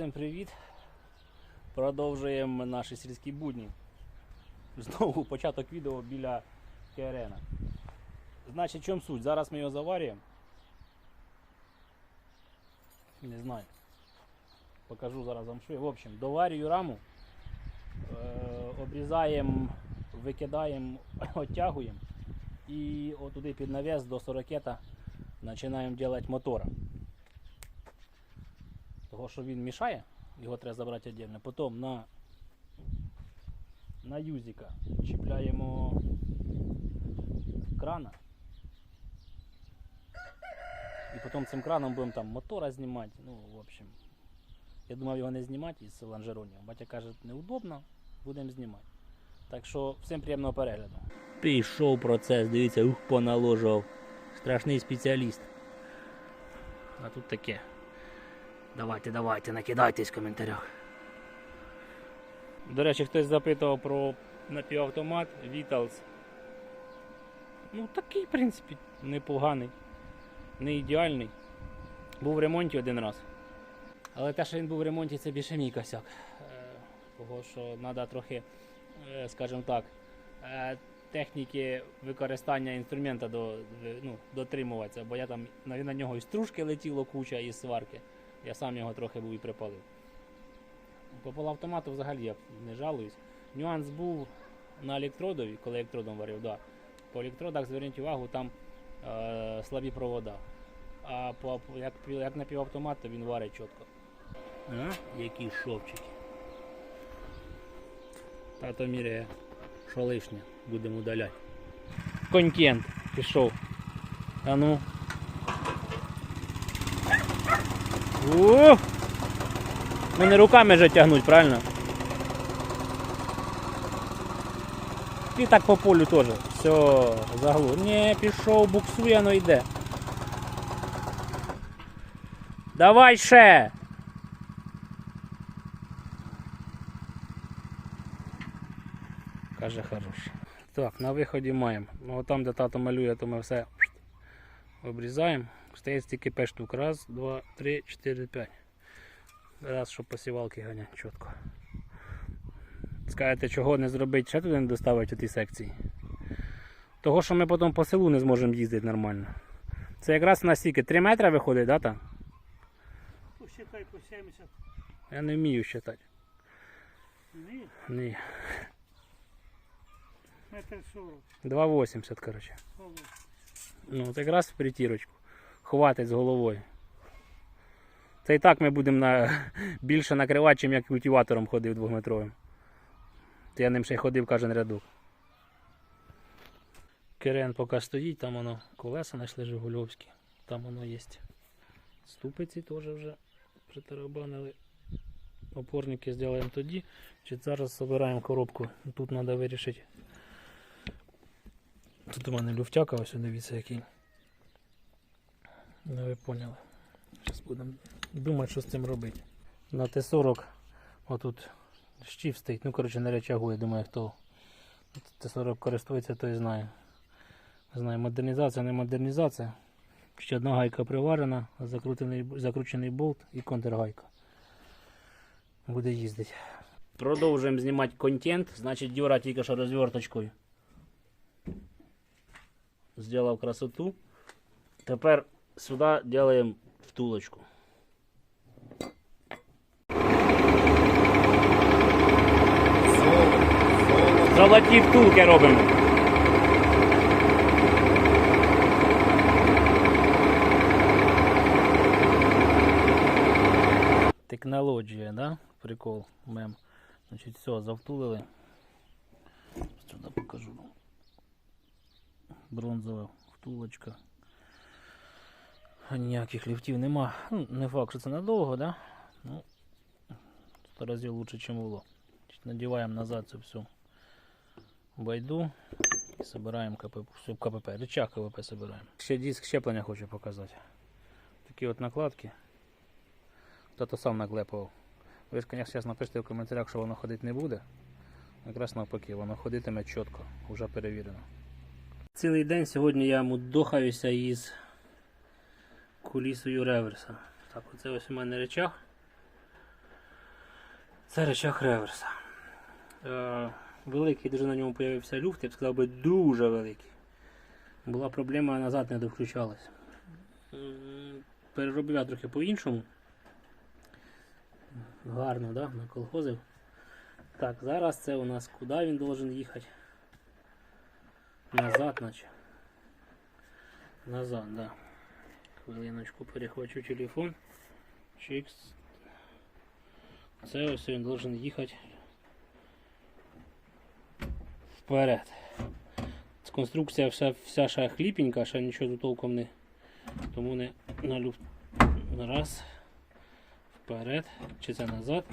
Всім привіт! Продовжуємо наші сільські будні. Знову початок відео біля КРН. Значить, в чому суть? Зараз ми його заварюємо. Не знаю. Покажу зараз вам що. В общем, доварюю раму, е, обрізаємо, викидаємо, оттягуємо і отуди під навіс до 40 починаємо робити мотора. Того, що він мішає, його треба забрати віддільно. Потім на, на юзика чіпляємо крана. І потім цим краном будемо там мотора знімати. Ну, в общем. Я думав його не знімати із лонжеронів. Батя каже, неудобно, будемо знімати. Так що всім приємного перегляду. Пішов процес, дивіться, ух, поналожував. Страшний спеціаліст. А тут таке. Давайте, давайте, накидайтесь в коментарях. До речі, хтось запитував про напівавтомат Vitals. Ну, такий, в принципі, непоганий, не ідеальний. Був в ремонті один раз. Але те, що він був в ремонті, це більше мій косяк. Е, Того, що треба трохи, е, скажімо так, е, техніки використання інструмента до, ну, дотримуватися, бо я там на, нього і стружки летіло куча із сварки. Я сам його трохи був і припалив. По полуавтомату взагалі я не жалуюсь. Нюанс був на електродові, коли електродом варив, да. По електродах, зверніть увагу, там е, слабі провода. А по, як, як на півавтомат, то він варить чітко. А? Які шовчики. Тато міряє, що лишнє, будемо удаляти. Конькент пішов. А ну. О! Ну не руками же тягнуть, правильно? І так по полю теж. Все, заглу. Не, пішов, буксує, воно йде. Давай ще! Каже хороше. Так, на виході маємо. Ну там, де тато малює, то ми все обрізаємо. Стоїть тільки 5 штук. Раз, два, три, чотири, п'ять. Раз, щоб посівалки ганять чітко. Скажете, чого не зробити, ще туди не доставити у тій секції. Того, що ми потім по селу не зможемо їздити нормально. Це якраз на стільки 3 метри виходить, да, там? Посчитай по 70. Я не вмію вважати. Ні, Ні. метр 40. 2,80, коротше. Ну, от якраз в притірочку. Хватить з головою. Це і так ми будемо на... більше накривати, чим як культиватором ходив двохметровим. Я ним ще й ходив кожен рядок. Керен поки стоїть, там воно колеса знайшли Жигульовські. Там воно є. Ступиці теж вже притарабанили. Опорники зробимо тоді. Чи зараз збираємо коробку. Тут треба вирішити. Тут у мене люфтяка, ось дивіться який. Ну ви поняли. Зараз будемо думати, що з цим робити. На Т-40 отут щів стоїть, ну коротше не речагує, думаю, хто Т-40 користується, той знає. Не модернізація, не модернізація. Ще одна гайка приварена, закручений, закручений болт і контргайка. Буде їздити. Продовжуємо знімати контент, значить Дюра тільки що розверточкою сделал красоту. Тепер сюди делаем втулочку. Золоті втулки робимо. Технологія, да? Прикол, мем. Значить, все, завтулили. Сюди покажу вам бронзова втулочка. Ніяких ліфтів нема. Ну, не факт, що це надовго, да? Ну, сто разів лучше, ніж було. Надіваємо назад це все байду і збираємо КПП, все, КПП, рычаг КПП збираємо. Ще диск щеплення хочу показати. Такі от накладки. Хто-то сам наклепав. Ви, звісно, зараз напишіть в коментарях, що воно ходити не буде. Якраз навпаки, воно ходитиме чітко, вже перевірено. Цілий день сьогодні я мудохаюся із кулісою реверса. Так, оце ось у мене речах. Це речах реверса. Е, великий дуже на ньому з'явився люфт, я б сказав би дуже великий. Була проблема, назад не довключалась. Переробив я трохи по-іншому. Гарно, да? Наколхозив. Так, зараз це у нас куди він должен їхати? Назад, наче. Назад, да. Хвилиночку перехвачу телефон. Чикс. Це ось він должен їхати вперед. Конструкція вся, вся ще хліпенька, ще нічого тут толком не. Тому не на люфт. Раз. Вперед. Чи це назад?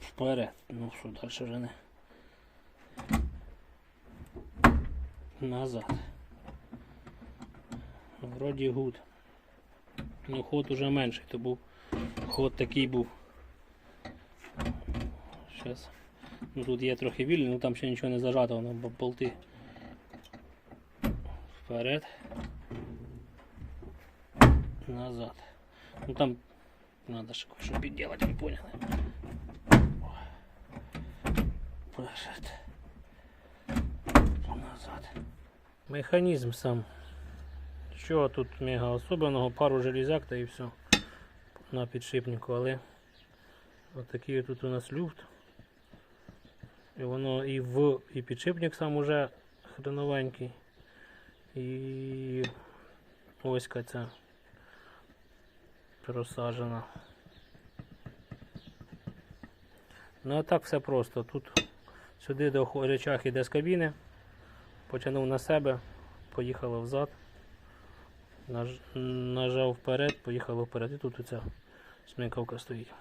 Вперед. Ну що, далі вже не. Назад. Вроді гуд. Ну ход уже менший, то був ход такий був. Щас. Ну тут є трохи вільний, ну там ще нічого не зажато, воно болти. Вперед. Назад. Ну там надо ще кое-що підделать, ви поняли. Назад. Механізм сам. Що тут мега особенного, пару железяк та і все. На підшипнику, але отакий тут у нас люфт. І воно і в і підшипник сам уже хреновенький. І оська ця просажена. Ну а так все просто. Тут сюди до речах іде з кабіни, потягнув на себе, поїхало взад, наж, нажав вперед, поїхало вперед. І тут оця смикавка стоїть.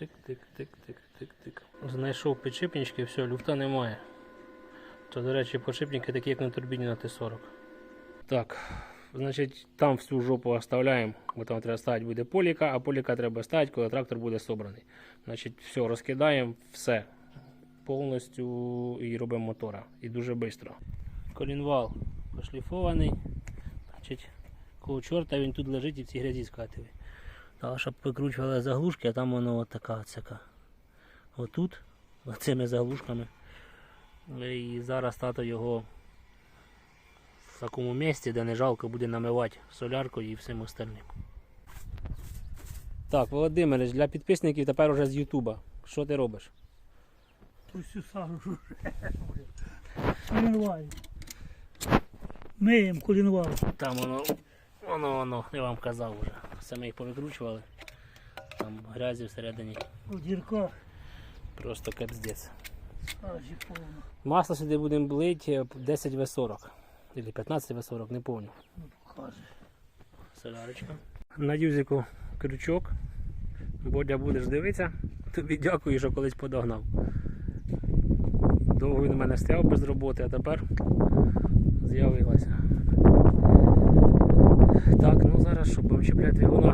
Тик-тик-тик-тик-тик-тик. Знайшов підшипнички, все, люфта немає. То, до речі, підшипники такі, як на турбіні на Т-40. Так, значить, там всю жопу оставляємо, бо там треба ставити буде поліка, а поліка треба ставити, коли трактор буде собраний. Значить, все, розкидаємо, все. Повністю і робимо мотора. І дуже швидко. Колінвал пошліфований. Значить, кого чорта він тут лежить і в цій грязі скативий. Але щоб викручували заглушки, а там воно от така оцяка. Отут, цими заглушками. І зараз тато його в такому місці, де не жалко буде намивати соляркою і всім остальним. Так, Володимирович, для підписників тепер уже з Ютуба. Що ти робиш? Усю сажу вже. Колінвал. Миєм колінвал. Там воно, воно, воно, я вам казав вже. Все ми їх повикручували. Там грязі всередині. У дірках Просто капздець. Масло сюди будемо блити 10 В40. Или 15 В40, не пам'ятаю. Ну. Солярочка. На юзику крючок. Бодя будеш дивитися. Тобі дякую, що колись подогнав. Довго він у мене стояв без роботи, а тепер з'явилася. Так, ну зараз, щоб вчепляти двигуна,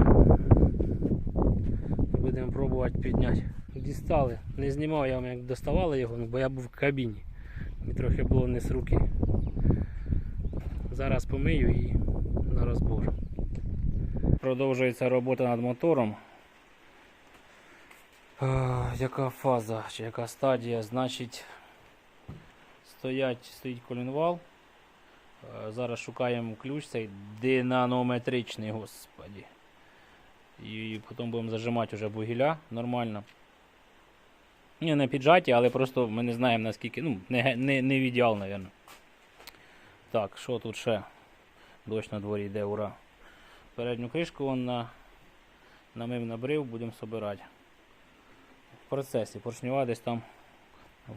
будемо пробувати підняти. Дістали. Не знімав я вам, як доставали його, ну, бо я був в кабіні. І трохи було не з руки. Зараз помию і на розбор. Продовжується робота над мотором. А, яка фаза чи яка стадія? Значить, стоять, стоїть колінвал. А, зараз шукаємо ключ цей динанометричний, господі. І потім будемо зажимати вже бугіля нормально. Ні, не піджаті, але просто ми не знаємо наскільки. Ну, не, не, не в ідеал, мабуть. Так, що тут ще? Дощ на дворі йде, ура. Передню кришку вон на, намив набрив, будемо собирати. В процесі, поршнева десь там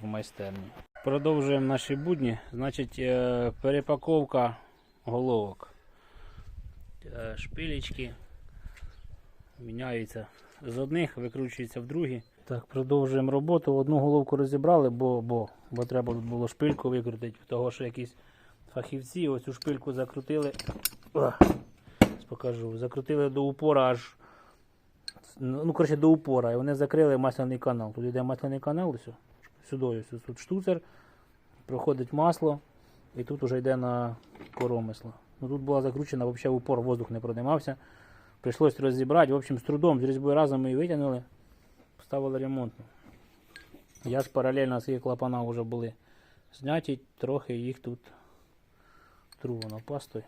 в майстерні. Продовжуємо наші будні. Значить, е, перепаковка головок. Е, Шпилечки міняються з одних, викручуються в другі. Так, продовжуємо роботу. Одну головку розібрали, бо, бо, бо треба було шпильку викрутити, того що якісь фахівці ось цю шпильку закрутили. Покажу. Закрутили до упора аж. Ну, коротше, до упора. І вони закрили масляний канал. Тут йде масляний канал, ось, сюди ось, тут штуцер, проходить масло, і тут вже йде на коромисло. Ну, тут була закручена взагалі упор, воздух не продимався. Прийшлось розібрати. В общем, з трудом з різьбою разом ми її витягнули. ставили ремонтну. Я ж паралельно ці клапана вже були зняті, трохи їх тут тру воно пастою.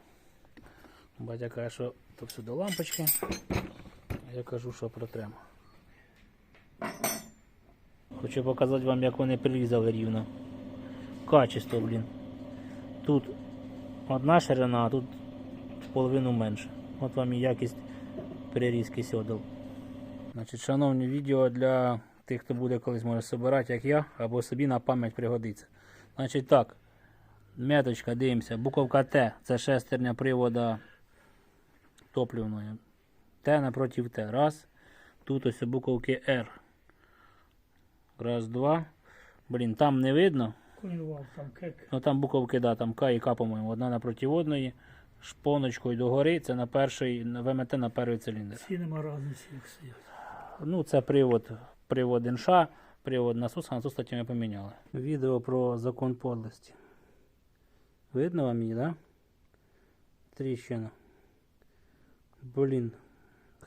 Батя каже, що то всюди лампочки. Я кажу, що протремо. Хочу показати вам, як вони прирізали рівно. Качество, блін. Тут одна ширина, а тут половину менше. От вам і якість перерізки сьодел. Значить, шановні відео для тих, хто буде колись може собирати, як я, або собі на пам'ять пригодиться. Значить так, меточка, дивимося, буковка Т, це шестерня привода топливної. Т напротив Т. Раз. Тут ось буковки Р. Раз, два. Блін, там не видно. Конював там кек. Ну там буковки, да, там К і К, по-моєму, одна напроти одної. Шпоночкою догори, це на перший, ВМТ на перший циліндр. Всі нема разниці, як стоять. Ну, це привод, привод інша, привод насоса, насос, кстати, ми поміняли. Відео про закон подлості. Видно вам її, да? Тріщина. Блін.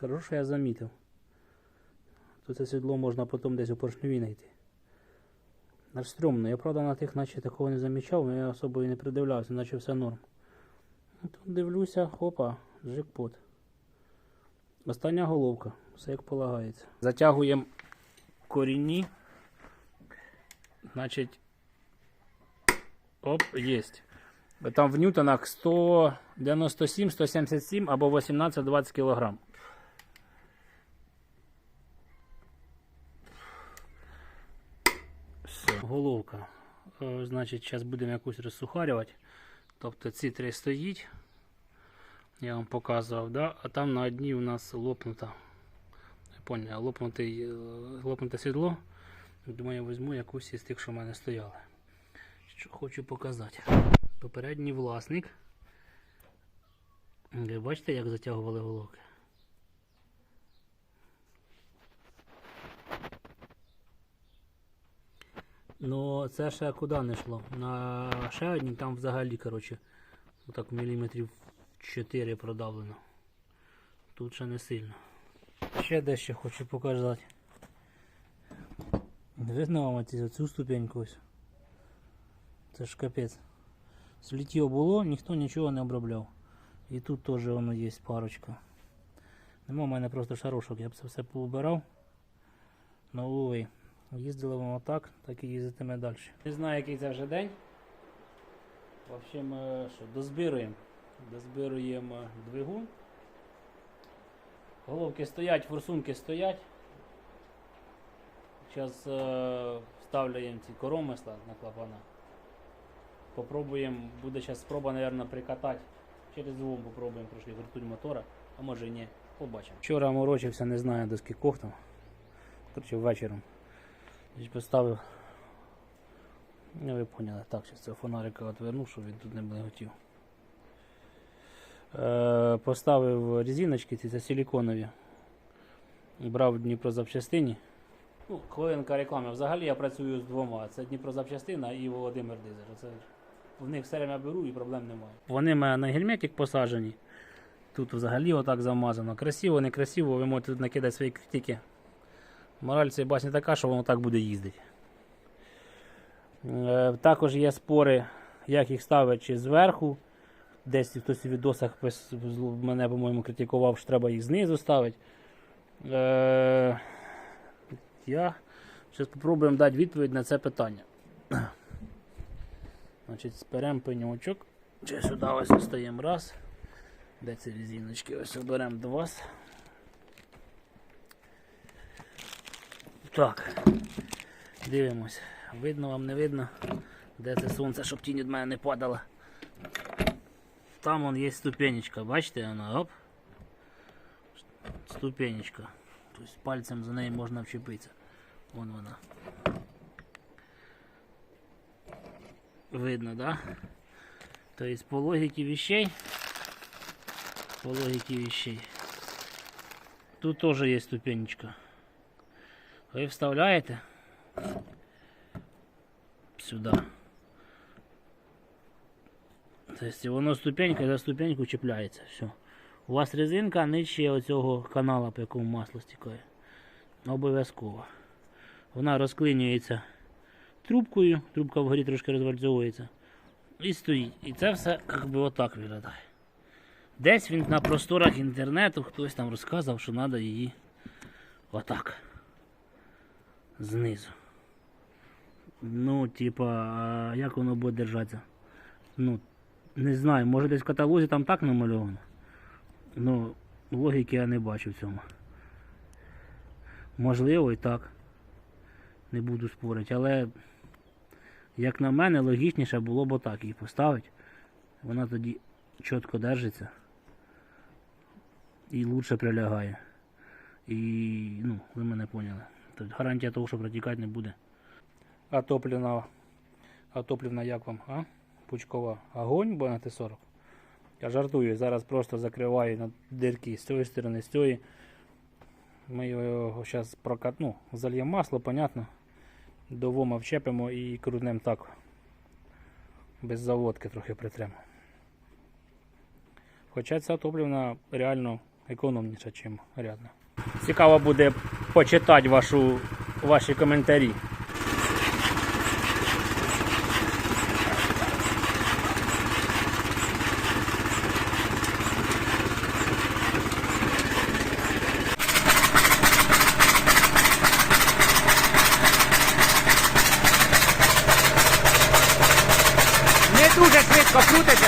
Хорошо, що я замітив. Тут це сідло можна потім десь у поршневі знайти. Аж стрьомно. Я правда на тих наче такого не замічав, але я особою не придивлявся, наче все норм. Ну, Тут дивлюся, хопа, джекпот. Остання головка, все як полагається. Затягуємо корінні. Значить. Оп, єсть. Там в ньютонах 197, 177 або 18-20 кг. Все, головка. Е, Значить, зараз будемо якусь розсухарювати. Тобто ці три стоїть. Я вам показував, да? а там на одній у нас лопнута. Поняв, лопнутий, е, лопнуте сідло. Думаю, я візьму якусь із тих, що в мене стояли. Що хочу показати. Попередній власник. Бачите, як затягували головки? Ну, це ще куди не йшло. На ще одній там взагалі, коротше, отак міліметрів 4 продавлено. Тут ще не сильно. Ще дещо хочу показати. Видно вам цю ступеньку ось. Це ж капець. Злітів було, ніхто нічого не обробляв. І тут теж воно є парочка. Нема в мене просто шарошок, я б це все поубирав. Ну, увы. Їздили воно так, так і їздитиме далі. Не знаю, який це вже день. В общем, що, дозбируємо. Дозбируємо двигун. Головки стоять, форсунки стоять. Зараз е, вставляємо ці коромисла на клапана. Попробуємо, буде зараз спроба, мабуть, прикатати. Через двом попробуємо трошки вертуть мотора, а може і ні. Побачимо. Вчора морочився, не знаю до скількох там. Коротше, вечором. Значить, Поставив. Ну, ви поняли. Так, зараз цього фонарика отверну, щоб він тут не блиготів. Е, поставив резиночки, ці це силіконові. Брав Дніпрозапчастині. Ну, хвилинка реклами. Взагалі я працюю з двома. Це Дніпрозапчастина і Володимир Дизер. Це в них все время беру і проблем немає. Вони мене на гельметик посаджені. Тут взагалі отак замазано. Красиво, некрасиво, ви можете тут накидати свої критики. Мораль цієї басні така, що воно так буде їздити. Е, також є спори, як їх ставити чи зверху. Десь хтось у відосах мене, по-моєму, критикував, що треба їх знизу ставити. Е, я зараз спробуємо дати відповідь на це питання. Значить, сперемо пеньочок. Чи сюди ось остаємо раз. Де ці резиночки? Ось оберемо два. Так. Дивимось. Видно вам не видно, де це сонце, щоб тінь від мене не падала. Там вон є ступенечка, бачите, вона, оп. Ступенечка. Тобто пальцем за нею можна вчепитися. Вон вона. Видно, да? Тобто по логіки вещей. По логіки вещей. Тут теж є ступенечка. Ви вставляєте сюди. Тобто воно ступенька за ступеньку чіпляється. Все. У вас резинка нижче оцього канала, по якому масло стікає. Обов'язково. Вона розклинюється трубкою, трубка вгорі трошки розвальцьовується. І стоїть. І це все якби отак виглядає. Десь він на просторах інтернету хтось там розказав, що треба її отак. Знизу. Ну, типа, як воно буде держатися? Ну, не знаю, може десь в каталозі там так намальовано. Ну, логіки я не бачу в цьому. Можливо і так. Не буду спорити, але як на мене, логічніше було б отак її поставити. Вона тоді чітко держиться і лучше прилягає. І, ну, ви мене поняли. Гарантія того, що протікати не буде. А топлівна, як вам, а? Пучкова. Огонь буде на Т-40. Я жартую, зараз просто закриваю на дирки з цієї сторони, з цієї. Ми його зараз прокат... ну, зальємо масло, понятно. До вома вчепимо і крутнемо так. Без заводки трохи притремо. Хоча ця топлівна реально економніша, ніж рядна. Цікаво буде почитати вашу, ваші коментарі. Дуже швидко крутиться.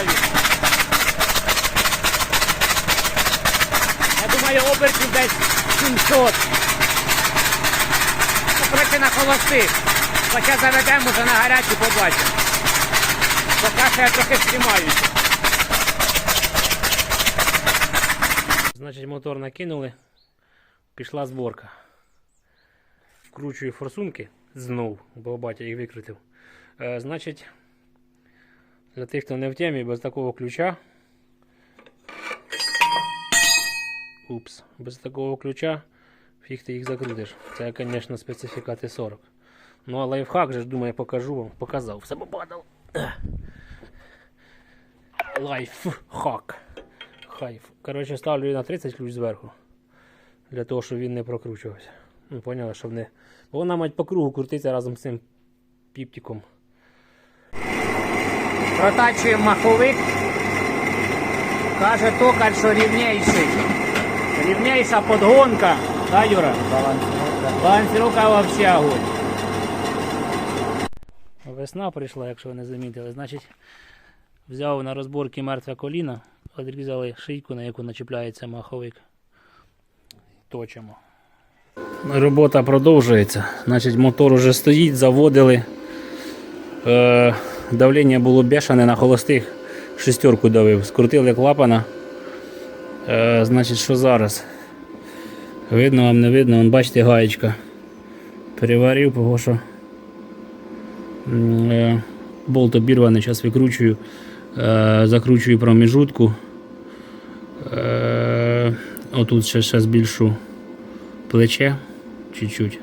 Я думаю, обертів десь 700. Холостих. Хоча заведемо вже на гарячі побачимо. Поки що я трохи стримаюся. Значить, мотор накинули. Пішла зборка. Вкручую форсунки знов, бо батя їх викрутив. Е, значить, для тих, хто не в темі, без такого ключа. Упс, без такого ключа фіг ти їх закрутиш. Це, звісно, специфіка Т40. Ну а лайфхак же думаю, покажу вам. Показав, все попадало. Лайфхак. Хайф. Коротше, ставлю її на 30 ключ зверху. Для того, щоб він не прокручувався. Ну, поняли, щоб не. Бо вона мать по кругу крутиться разом з цим піптиком. Протачуємо маховик. Каже токар, що рівніший. Рівніша подгонка. Да, Юра? Балансировка вообще огонь. Весна прийшла, якщо ви не замітили. Значить, взяв на розборки мертве коліно, відрізали шийку, на яку начіпляється маховик. Точимо. Робота продовжується. Значить, мотор уже стоїть, заводили. Е, давлення було бешене на холостих. Шестерку давив. Скрутили клапана. Е, значить, що зараз? Видно вам, не видно, Вон, бачите, гаєчка. Переварив, того що е, болт обірваний, зараз викручую, е, закручую проміжутку. Е, отут ще, ще збільшу плече чуть-чуть.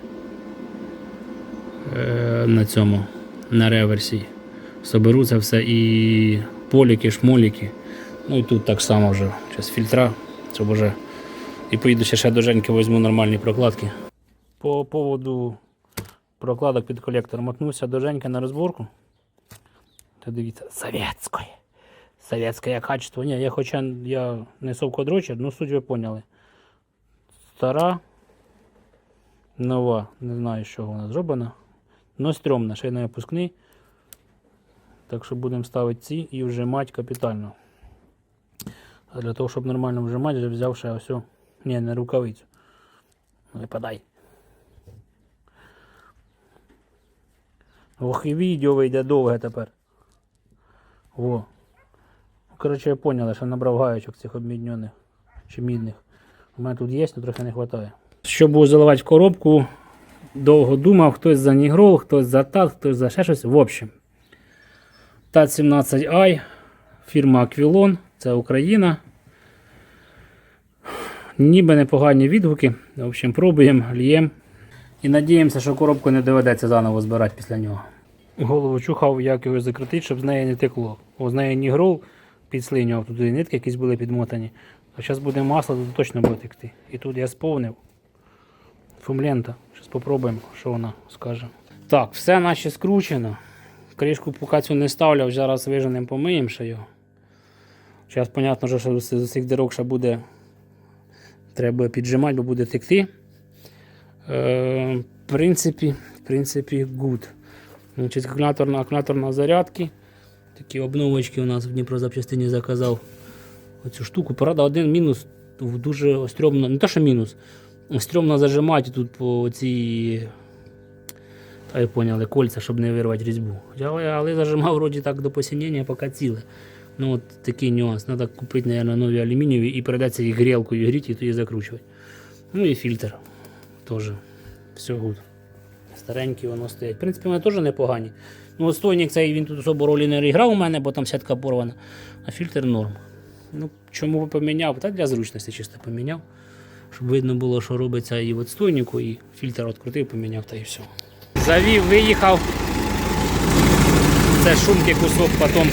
На цьому, на реверсі. Соберу це все і поліки, шмоліки. Ну і тут так само вже. Зараз фільтра, щоб вже. І поїду ще, ще до Женьки візьму нормальні прокладки. По поводу прокладок під колектор мотнувся до Женьки на розборку. Та дивіться, совєтської. Совєтське качество. Ні, я хоча я не совкодрочер, ну суть ви поняли. Стара, нова, не знаю, чого вона зроблена. Но стрьомна, ще й не випускний. Так що будемо ставити ці і вжимати капітально. А для того, щоб нормально вжимати, я взяв ще ось. Ні, не рукавицю. Випадай. Ох, і відео вийде довге тепер. О. Коротше, я поняли, що набрав гаєчок цих обміднених чи мідних. У мене тут є, але трохи не вистачає. Що буду заливати в коробку, довго думав, хтось за Нігрол, хтось за ТАТ, хтось за ще щось. В общем, ТАТ 17i, фірма Aquilon, це Україна. Ніби непогані відгуки. В общем, пробуємо, ліємо. І надіємося, що коробку не доведеться заново збирати після нього. Голову чухав, як його закрутити, щоб з неї не текло. О, з неї нігрол підслинював, тут і нитки якісь були підмотані. А зараз буде масло, то точно буде текти. І тут я сповнив. Фумлента. Зараз Спробуємо, що вона скаже. Так, все наче скручено. Кришку поки цю не ставляв, зараз виженемо, помиємо ще його. Зараз, понятно, що з цих дирок ще буде. Треба піджимати, бо буде текти. Е, в принципі, в принципі, good. Значить, акумулятор акумулятор на зарядки. Такі обновочки у нас в Дніпрозапчастині заказав оцю штуку. Правда, один мінус дуже стрьомно, не те, що мінус, стрьомно зажимати тут по цій. Та ви поняли, кольця, щоб не вирвати різьбу. Але, але зажимав вроді так до посінення, поки ціле. Ну от такий нюанс. Треба купити, мабуть, нові алюмінієві і придеться їх грілкою гріти і тоді закручувати. Ну і фільтр теж. Все гуд. Старенькі воно стоять. В принципі, вони теж непогані. Ну, стойник цей він тут особо ролі не грав у мене, бо там сітка порвана. А фільтр норм. Ну, чому поміняв? Та для зручності чисто поміняв. Щоб видно було, що робиться і от стойнику, і фільтр відкрутив, поміняв та і все. Завів, виїхав. Це шумки кусок потім.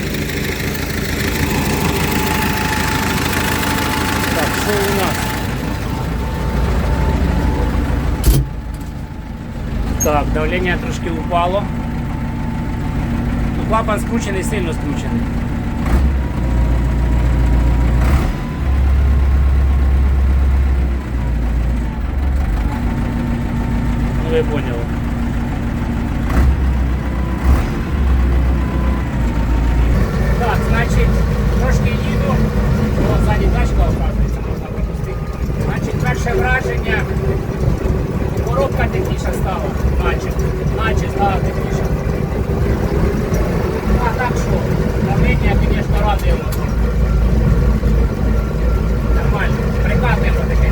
Так, давлення трошки упало. Ну, клапан скручений, сильно скручений. Ну ви поняли. Так, значить, трошки їду. О, ззаді тачка оказується, можна пропустити. Значить, перше враження. Коробка тихіша стала. Наче, наче стала тихіша. А так що? Давлення, звісно, радило. Нормально. Прикатимо таке.